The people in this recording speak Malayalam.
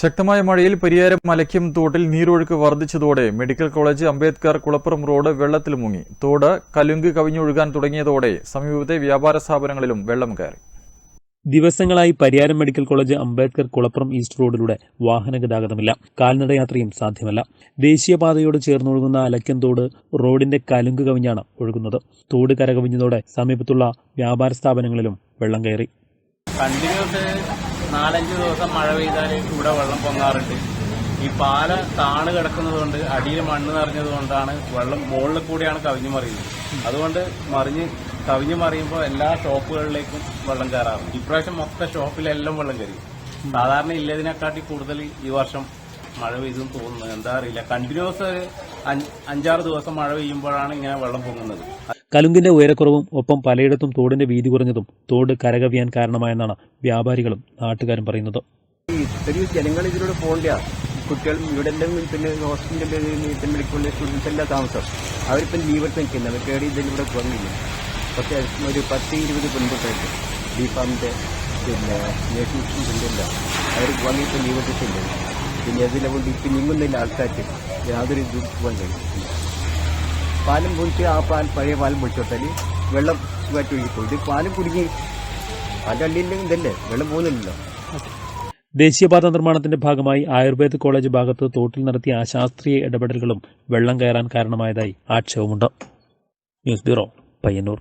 ശക്തമായ മഴയിൽ പരിയാരം മലയ്ക്കും തോട്ടിൽ നീരൊഴുക്ക് വർദ്ധിച്ചതോടെ medical college Ambedkar Kulappuram road വെള്ളത്തിൽ മുങ്ങി. തോട് കലുങ്ക് കവിഞ്ഞൊഴുകാൻ തുടങ്ങിയതോടെ സമീപത്തെ വ്യാപാര സ്ഥാപനങ്ങളിലും വെള്ളം കയറി. ദിവസങ്ങളായി Pariyaram medical college Ambedkar Kulappuram east റോഡിലൂടെ വാഹന ഗതാഗതമില്ല. കാൽനടയാത്രയും സാധ്യമല്ല. ദേശീയപാതയോട് ചേർന്നൊഴുകുന്ന അലക്കൻതോട് റോഡിന്റെ കലുങ്ക് കവിഞ്ഞാണ് ഒഴുകുന്നത്. തോട് കരകവിഞ്ഞതോടെ സമീപത്തുള്ള വ്യാപാര സ്ഥാപനങ്ങളിലും വെള്ളം കയറി. നാലഞ്ച് ദിവസം മഴ പെയ്താൽ ഇവിടെ വെള്ളം പൊങ്ങാറുണ്ട്. ഈ പാല താണ് കിടക്കുന്നതുകൊണ്ട് അടിയിൽ മണ്ണ് നിറഞ്ഞത് കൊണ്ടാണ് വെള്ളം മുകളിൽ കൂടിയാണ് കവിഞ്ഞു മറിയുന്നത്. അതുകൊണ്ട് മറിഞ്ഞ് കവിഞ്ഞു മറിയുമ്പോൾ എല്ലാ ഷോപ്പുകളിലേക്കും വെള്ളം കയറാറുണ്ട്. ഇപ്രാവശ്യം മൊത്തം ഷോപ്പിലെല്ലാം വെള്ളം കയറി. സാധാരണ ഇല്ലതിനെക്കാട്ടി കൂടുതൽ ഈ വർഷം മഴ പെയ്തെന്ന് തോന്നുന്നത്. എന്താ അറിയില്ല. കണ്ടിന്യൂസ് അഞ്ചാറ് ദിവസം മഴ പെയ്യുമ്പോഴാണ് ഇങ്ങനെ വെള്ളം പൊങ്ങുന്നത്. കലുങ്കിന്റെ ഉയരക്കുറവും ഒപ്പം പലയിടത്തും തോടിന്റെ വീതി കുറഞ്ഞതും തോട് കരകവിയാൻ കാരണമായെന്നാണ് വ്യാപാരികളും നാട്ടുകാരും പറയുന്നത്. ഇത്രയും ജനങ്ങൾ ഇതിലൂടെ പോകണ്ട കുട്ടികൾ ഇവിടെ എല്ലാം പിന്നെ ഹോസ്പിറ്റലിൽ പിന്നെ മെഡിക്കൽ സ്റ്റുഡൻസ് എല്ലാം താമസം. അവരിപ്പം ലീവ് എടുത്ത് നിൽക്കുന്നത് അവർ കേടി ഇതിലൂടെ പോകുന്നില്ല പക്ഷേ ഒരു പത്ത് ഇരുപത് പെൺകുട്ടികൾക്ക് ബി ഫാമിന്റെ പിന്നെ നേഴ്സിംഗ് സ്റ്റുഡന്റ് അവർ വന്നിട്ട് ലീവ് എടുത്തിട്ടില്ല പിന്നെ അതിലുകൊണ്ട് ഇപ്പം നീങ്ങുന്നില്ല ആൾക്കാർക്ക് യാതൊരു ഇതും കഴിയും പാലം പൊളിച്ച് ആ പാൽ പഴയ പാലം പൊളിച്ചോട്ടാൽ വെള്ളം സുഖമായിട്ട് ഒഴുകിപ്പോയി ഇത് പാലം കുടുങ്ങി പാലം അള്ളിയില്ലെങ്കിൽ ഇതല്ലേ? വെള്ളം പോകുന്നില്ലല്ലോ. ദേശീയപാത നിർമ്മാണത്തിന്റെ ഭാഗമായി ആയുർവേദ കോളേജ് ഭാഗത്ത് തോട്ടിൽ നടത്തിയ അശാസ്ത്രീയ ഇടപെടലുകളും വെള്ളം കയറാൻ കാരണമായതായി ആക്ഷേപമുണ്ട്. News bureau Payyanur.